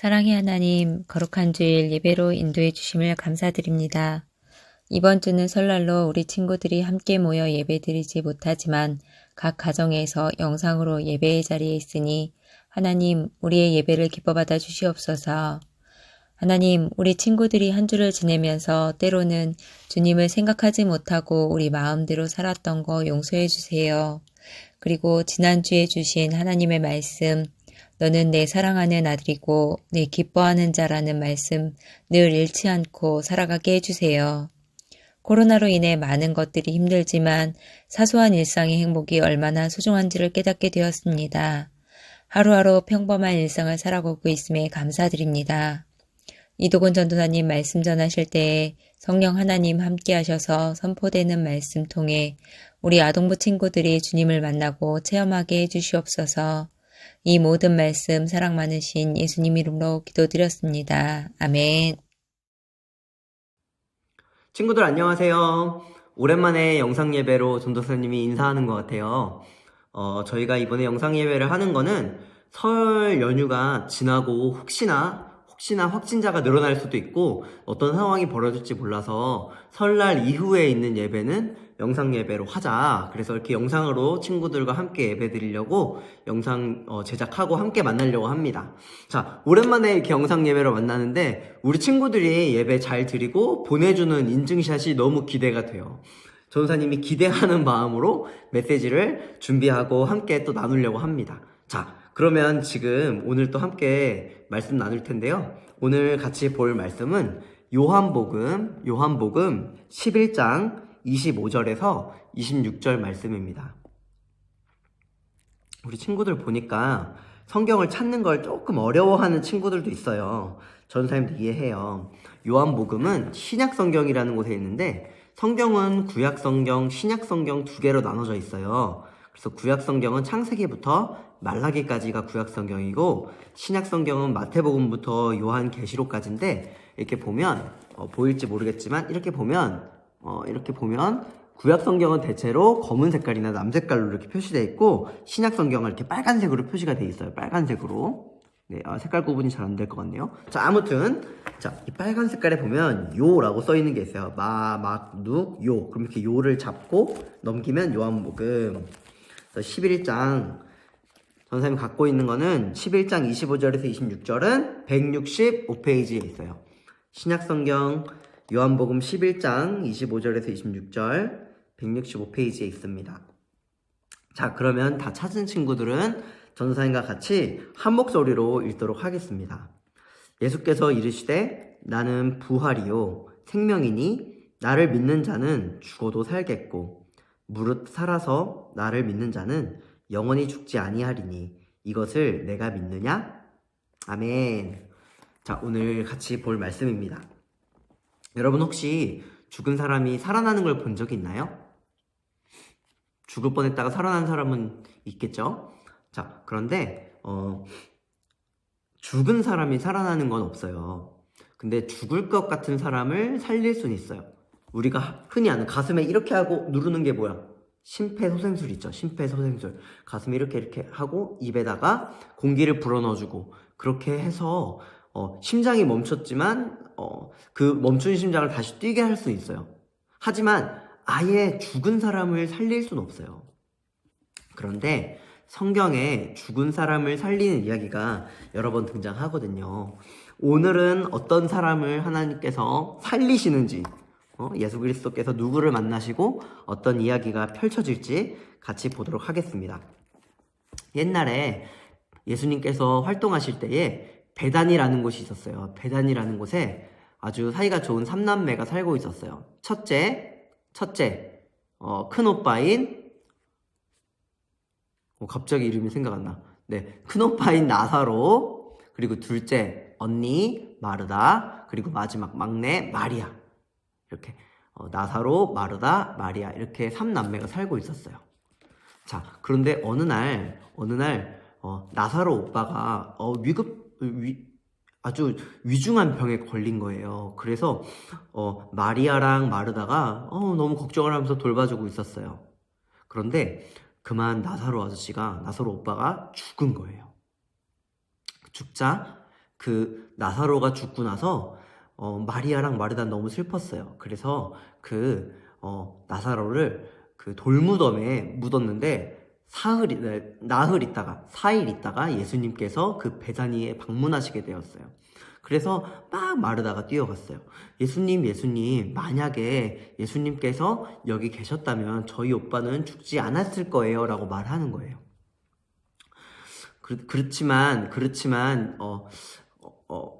사랑의 하나님, 거룩한 주일 예배로 인도해 주심을 감사드립니다. 이번 주는 설날로 우리 친구들이 함께 모여 예배드리지 못하지만 각 가정에서 영상으로 예배의 자리에 있으니 하나님, 우리의 예배를 기뻐받아 주시옵소서. 하나님, 우리 친구들이 한 주를 지내면서 때로는 주님을 생각하지 못하고 우리 마음대로 살았던 거 용서해 주세요. 그리고 지난주에 주신 하나님의 말씀, 너는 내 사랑하는 아들이고 내 기뻐하는 자라는 말씀 늘 잃지 않고 살아가게 해주세요. 코로나로 인해 많은 것들이 힘들지만 사소한 일상의 행복이 얼마나 소중한지를 깨닫게 되었습니다. 하루하루 평범한 일상을 살아가고 있음에 감사드립니다. 이도곤 전도사님 말씀 전하실 때에 성령 하나님 함께 하셔서 선포되는 말씀 통해 우리 아동부 친구들이 주님을 만나고 체험하게 해주시옵소서 이 모든 말씀 사랑 많으신 예수님 이름으로 기도드렸습니다. 아멘. 친구들 안녕하세요. 오랜만에 영상 예배로 전도사님이 인사하는 것 같아요. 어, 저희가 이번에 영상 예배를 하는 거는 설 연휴가 지나고 혹시나 혹시나 확진자가 늘어날 수도 있고 어떤 상황이 벌어질지 몰라서 설날 이후에 있는 예배는 영상 예배로 하자. 그래서 이렇게 영상으로 친구들과 함께 예배 드리려고 영상 어, 제작하고 함께 만나려고 합니다. 자, 오랜만에 이렇게 영상 예배로 만나는데 우리 친구들이 예배 잘 드리고 보내주는 인증샷이 너무 기대가 돼요. 전사님이 기대하는 마음으로 메시지를 준비하고 함께 또 나누려고 합니다. 자, 그러면 지금 오늘 또 함께 말씀 나눌 텐데요. 오늘 같이 볼 말씀은 요한복음, 요한복음 11장 25절에서 26절 말씀입니다. 우리 친구들 보니까 성경을 찾는 걸 조금 어려워하는 친구들도 있어요. 전사님도 이해해요. 요한복음은 신약 성경이라는 곳에 있는데 성경은 구약 성경, 신약 성경 두 개로 나눠져 있어요. 그래서 구약 성경은 창세기부터 말라기까지가 구약 성경이고 신약 성경은 마태복음부터 요한 계시록까지인데 이렇게 보면 어, 보일지 모르겠지만 이렇게 보면 어, 이렇게 보면 구약 성경은 대체로 검은 색깔이나 남 색깔로 이렇게 표시되어 있고 신약 성경은 이렇게 빨간색으로 표시가 되어 있어요. 빨간색으로. 네, 아, 색깔 구분이 잘 안 될 것 같네요. 자, 아무튼 자, 이 빨간 색깔에 보면 요라고 써 있는 게 있어요. 마, 막, 눅, 요. 그럼 이렇게 요를 잡고 넘기면 요한복음. 그래서 11장 전사님이 갖고 있는 거는 11장 25절에서 26절은 165페이지에 있어요. 신약성경 요한복음 11장 25절에서 26절 165페이지에 있습니다. 자, 그러면 다 찾은 친구들은 전사님과 같이 한 목소리로 읽도록 하겠습니다. 예수께서 이르시되 나는 부활이요 생명이니 나를 믿는 자는 죽어도 살겠고 무릇 살아서 나를 믿는 자는 영원히 죽지 아니하리니 이것을 내가 믿느냐? 아멘. 자, 오늘 같이 볼 말씀입니다. 여러분 혹시 죽은 사람이 살아나는 걸 본 적이 있나요? 죽을 뻔했다가 살아난 사람은 있겠죠? 자, 그런데 어, 죽은 사람이 살아나는 건 없어요. 근데 죽을 것 같은 사람을 살릴 수는 있어요. 우리가 흔히 아는 가슴에 이렇게 하고 누르는 게 뭐야? 심폐소생술 있죠. 심폐소생술. 가슴에 이렇게 이렇게 하고 입에다가 공기를 불어넣어주고 그렇게 해서 어, 심장이 멈췄지만 어, 그 멈춘 심장을 다시 뛰게 할 수 있어요. 하지만 아예 죽은 사람을 살릴 수는 없어요. 그런데 성경에 죽은 사람을 살리는 이야기가 여러 번 등장하거든요. 오늘은 어떤 사람을 하나님께서 살리시는지, 어, 예수 그리스도께서 누구를 만나시고 어떤 이야기가 펼쳐질지 같이 보도록 하겠습니다. 옛날에 예수님께서 활동하실 때에 배단이라는 곳이 있었어요. 배단이라는 곳에 아주 사이가 좋은 삼남매가 살고 있었어요. 첫째, 첫째, 어, 큰 오빠인 어, 갑자기 이름이 생각 안 나. 네, 큰 오빠인 나사로, 그리고 둘째 언니 마르다, 그리고 마지막 막내 마리아. 이렇게 어, 나사로, 마르다, 마리아 이렇게 삼남매가 살고 있었어요. 자, 그런데 어느 날 어느 날 어, 나사로 오빠가 어, 위급 위, 아주 위중한 병에 걸린 거예요. 그래서 어, 마리아랑 마르다가 어, 너무 걱정을 하면서 돌봐주고 있었어요. 그런데 그만 나사로 아저씨가 나사로 오빠가 죽은 거예요. 죽자 그 나사로가 죽고 나서 어, 마리아랑 마르다 너무 슬펐어요. 그래서 그 어, 나사로를 그 돌무덤에 묻었는데 사흘 나흘 있다가 4일 있다가 예수님께서 그 베다니에 방문하시게 되었어요. 그래서 막 마르다가 뛰어갔어요. 예수님, 예수님, 만약에 예수님께서 여기 계셨다면 저희 오빠는 죽지 않았을 거예요. 라고 말하는 거예요. 그, 그렇지만, 그렇지만, 어, 어, 어,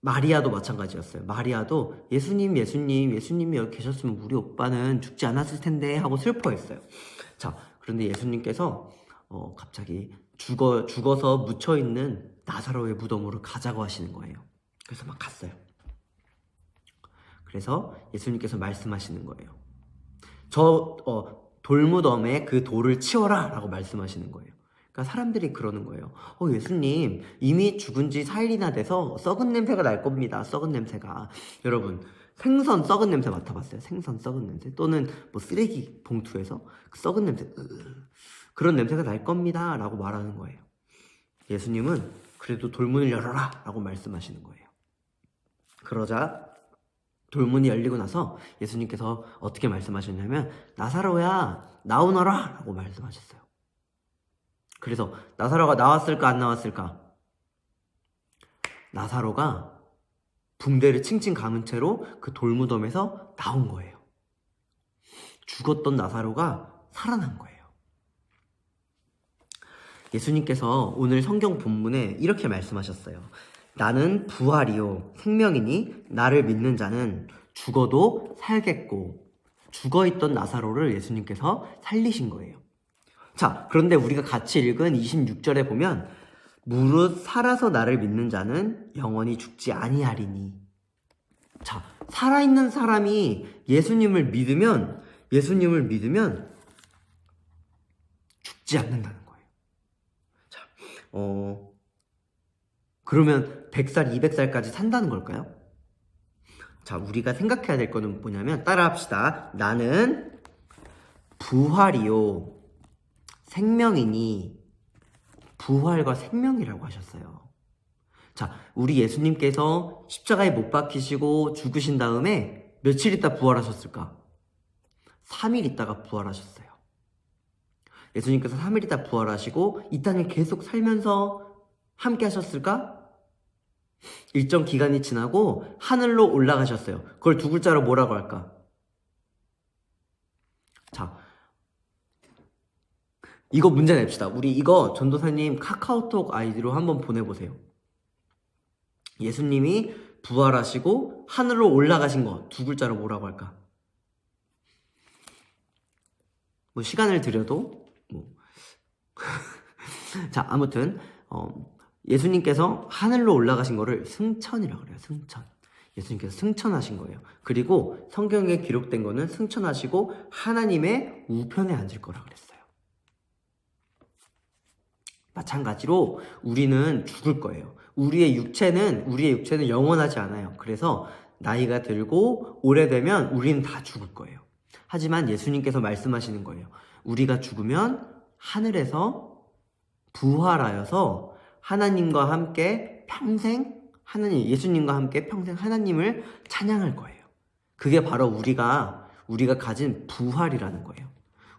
마리아도 마찬가지였어요. 마리아도 예수님, 예수님, 예수님이 여기 계셨으면 우리 오빠는 죽지 않았을 텐데 하고 슬퍼했어요. 자, 그런데 예수님께서 어, 갑자기 죽어, 죽어서 묻혀있는 나사로의 무덤으로 가자고 하시는 거예요. 그래서 막 갔어요. 그래서 예수님께서 말씀하시는 거예요. 저, 어, 돌무덤에 그 돌을 치워라! 라고 말씀하시는 거예요. 그러니까 사람들이 그러는 거예요. 어, 예수님, 이미 죽은 지 4일이나 돼서 썩은 냄새가 날 겁니다. 썩은 냄새가. 여러분, 생선 썩은 냄새 맡아봤어요? 생선 썩은 냄새? 또는 뭐 쓰레기 봉투에서 그 썩은 냄새, 으, 그런 냄새가 날 겁니다. 라고 말하는 거예요. 예수님은 그래도 돌문을 열어라! 라고 말씀하시는 거예요. 그러자 돌문이 열리고 나서 예수님께서 어떻게 말씀하셨냐면 나사로야 나오너라! 라고 말씀하셨어요. 그래서 나사로가 나왔을까 안 나왔을까? 나사로가 붕대를 칭칭 감은 채로 그 돌무덤에서 나온 거예요. 죽었던 나사로가 살아난 거예요. 예수님께서 오늘 성경 본문에 이렇게 말씀하셨어요. 나는 부활이요 생명이니 나를 믿는 자는 죽어도 살겠고 죽어 있던 나사로를 예수님께서 살리신 거예요. 자, 그런데 우리가 같이 읽은 26절에 보면 무릇 살아서 나를 믿는 자는 영원히 죽지 아니하리니. 자, 살아있는 사람이 예수님을 믿으면 예수님을 믿으면 죽지 않는다는 거예요. 자, 어 그러면 100살, 200살까지 산다는 걸까요? 자, 우리가 생각해야 될 거는 뭐냐면 따라합시다. 나는 부활이요 생명이니 부활과 생명이라고 하셨어요. 자, 우리 예수님께서 십자가에 못 박히시고 죽으신 다음에 며칠 있다 부활하셨을까? 3일 있다가 부활하셨어요. 예수님께서 3일 있다 부활하시고 이 땅에 계속 살면서 함께 하셨을까? 일정 기간이 지나고 하늘로 올라가셨어요. 그걸 두 글자로 뭐라고 할까? 자, 이거 문제 냅시다. 우리 이거 전도사님 카카오톡 아이디로 한번 보내보세요. 예수님이 부활하시고 하늘로 올라가신 거 두 글자로 뭐라고 할까? 뭐 시간을 들여도 뭐. 자 아무튼 어, 예수님께서 하늘로 올라가신 거를 승천이라고 그래요. 승천. 예수님께서 승천하신 거예요. 그리고 성경에 기록된 거는 승천하시고 하나님의 우편에 앉을 거라 그랬어요. 마찬가지로 우리는 죽을 거예요. 우리의 육체는 우리의 육체는 영원하지 않아요. 그래서 나이가 들고 오래되면 우리는 다 죽을 거예요. 하지만 예수님께서 말씀하시는 거예요. 우리가 죽으면 하늘에서 부활하여서 하나님과 함께 평생 하나님 예수님과 함께 평생 하나님을 찬양할 거예요. 그게 바로 우리가 우리가 가진 부활이라는 거예요.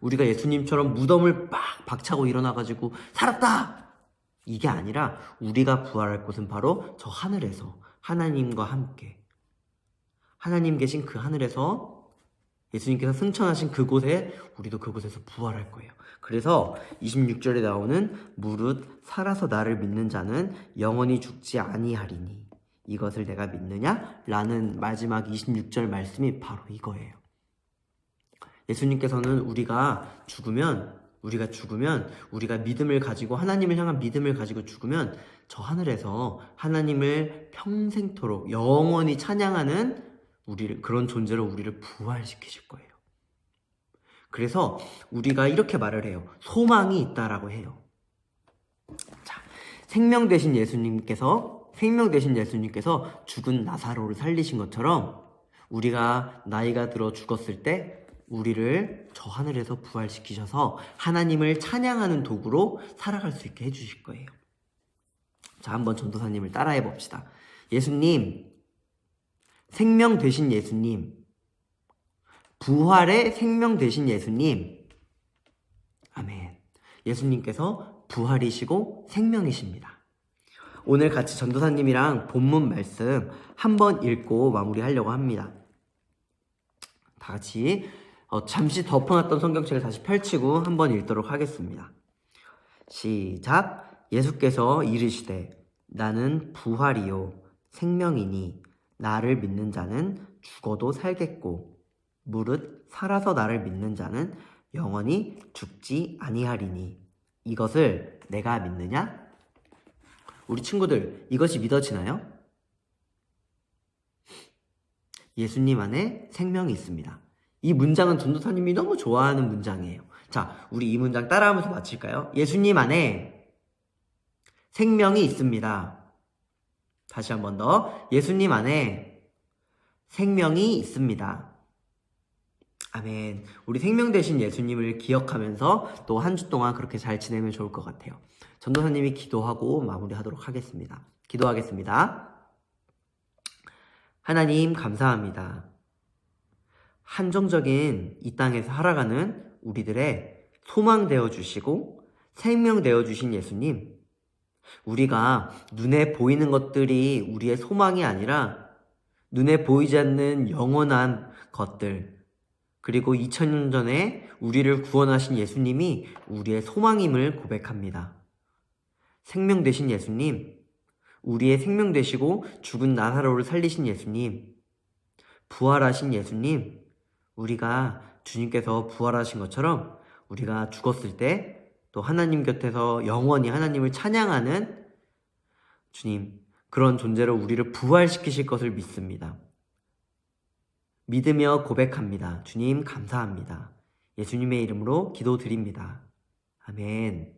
우리가 예수님처럼 무덤을 빡 박차고 일어나가지고 살았다! 이게 아니라 우리가 부활할 곳은 바로 저 하늘에서 하나님과 함께 하나님 계신 그 하늘에서 예수님께서 승천하신 그곳에 우리도 그곳에서 부활할 거예요. 그래서 26절에 나오는 무릇 살아서 나를 믿는 자는 영원히 죽지 아니하리니 이것을 내가 믿느냐? 라는 마지막 26절 말씀이 바로 이거예요. 예수님께서는 우리가 죽으면 우리가 죽으면 우리가 믿음을 가지고 하나님을 향한 믿음을 가지고 죽으면 저 하늘에서 하나님을 평생토록 영원히 찬양하는 우리를 그런 존재로 우리를 부활시키실 거예요. 그래서 우리가 이렇게 말을 해요. 소망이 있다라고 해요. 자, 생명 되신 예수님께서 생명 되신 예수님께서 죽은 나사로를 살리신 것처럼 우리가 나이가 들어 죽었을 때 우리를 저 하늘에서 부활시키셔서 하나님을 찬양하는 도구로 살아갈 수 있게 해주실 거예요. 자, 한번 전도사님을 따라해 봅시다. 예수님, 생명 되신 예수님, 부활의 생명 되신 예수님, 아멘. 예수님께서 부활이시고 생명이십니다. 오늘 같이 전도사님이랑 본문 말씀 한번 읽고 마무리하려고 합니다. 다 같이 어, 잠시 덮어놨던 성경책을 다시 펼치고 한번 읽도록 하겠습니다. 시작. 예수께서 이르시되 나는 부활이요 생명이니 나를 믿는 자는 죽어도 살겠고 무릇 살아서 나를 믿는 자는 영원히 죽지 아니하리니 이것을 내가 믿느냐? 우리 친구들 이것이 믿어지나요? 예수님 안에 생명이 있습니다. 이 문장은 전도사님이 너무 좋아하는 문장이에요. 자, 우리 이 문장 따라하면서 마칠까요? 예수님 안에 생명이 있습니다. 다시 한 번 더. 예수님 안에 생명이 있습니다. 아멘. 우리 생명 되신 예수님을 기억하면서 또 한 주 동안 그렇게 잘 지내면 좋을 것 같아요. 전도사님이 기도하고 마무리하도록 하겠습니다. 기도하겠습니다. 하나님 감사합니다. 한정적인 이 땅에서 살아가는 우리들의 소망 되어 주시고 생명 되어 주신 예수님. 우리가 눈에 보이는 것들이 우리의 소망이 아니라 눈에 보이지 않는 영원한 것들, 그리고 2000년 전에 우리를 구원하신 예수님이 우리의 소망임을 고백합니다. 생명 되신 예수님, 우리의 생명 되시고 죽은 나사로를 살리신 예수님, 부활하신 예수님, 우리가 주님께서 부활하신 것처럼 우리가 죽었을 때 또 하나님 곁에서 영원히 하나님을 찬양하는 주님, 그런 존재로 우리를 부활시키실 것을 믿습니다. 믿으며 고백합니다. 주님, 감사합니다. 예수님의 이름으로 기도드립니다. 아멘.